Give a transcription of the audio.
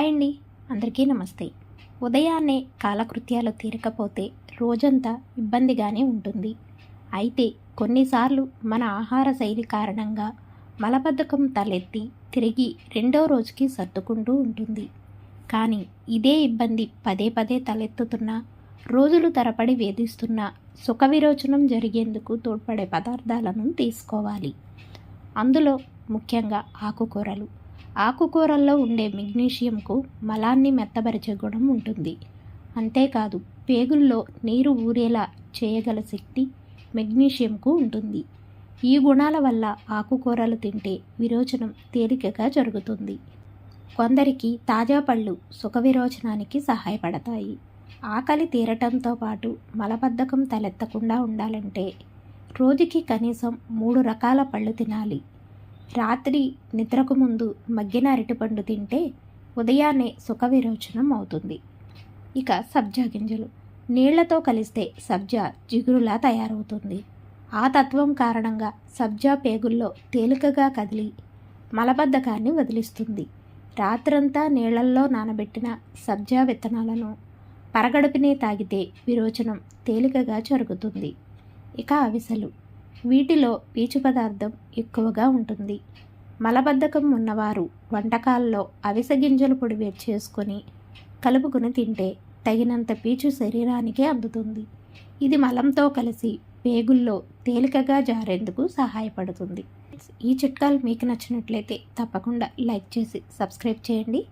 Hi అండి. అందరికీ నమస్తే. ఉదయాన్నే కాలకృత్యాలు తీరకపోతే రోజంతా ఇబ్బందిగానే ఉంటుంది. అయితే కొన్నిసార్లు మన ఆహార శైలి కారణంగా మలబద్ధకం తలెత్తి తిరిగి రెండో రోజుకి సర్దుకుంటూ ఉంటుంది. కానీ ఇదే ఇబ్బంది పదే పదే తలెత్తుతున్నా రోజులు తరబడి వేధిస్తున్న సుఖ విరోచనం జరిగేందుకు తోడ్పడే పదార్థాలను తీసుకోవాలి. అందులో ముఖ్యంగా ఆకుకూరలు ఆకుకూరల్లో ఉండే మెగ్నీషియంకు మలాన్ని మెత్తబరిచే గుణం ఉంటుంది. అంతేకాదు పేగుల్లో నీరు ఊరేలా చేయగల శక్తి మెగ్నీషియంకు ఉంటుంది. ఈ గుణాల వల్ల ఆకుకూరలు తింటే విరోచనం తేలికగా జరుగుతుంది. కొందరికి తాజా పళ్ళు సుఖ విరోచనానికి సహాయపడతాయి. ఆకలి తీరటంతో పాటు మలబద్ధకం తలెత్తకుండా ఉండాలంటే రోజుకి కనీసం మూడు రకాల పళ్ళు తినాలి. రాత్రి నిద్రకు ముందు మగ్గిన అరటిపండు తింటే ఉదయాన్నే సుఖ విరోచనం అవుతుంది. ఇక సబ్జా గింజలు. నీళ్ళతో కలిస్తే సబ్జా జిగురులా తయారవుతుంది. ఆ తత్వం కారణంగా సబ్జా పేగుల్లో తేలికగా కదిలి మలబద్ధకాన్ని వదిలిస్తుంది. రాత్రంతా నీళ్ళల్లో నానబెట్టిన సబ్జా విత్తనాలను పరగడుపునే తాగితే విరోచనం తేలికగా జరుగుతుంది. ఇక అవిసలు. వీటిలో పీచు పదార్థం ఎక్కువగా ఉంటుంది. మలబద్ధకం ఉన్నవారు వంటకాల్లో అవిసె గింజల పొడి వేడి చేసుకొని కలుపుకుని తింటే తగినంత పీచు శరీరానికే అందుతుంది. ఇది మలంతో కలిసి పేగుల్లో తేలికగా జారేందుకు సహాయపడుతుంది. ఈ చిట్కాలు మీకు నచ్చినట్లయితే తప్పకుండా లైక్ చేసి సబ్స్క్రైబ్ చేయండి.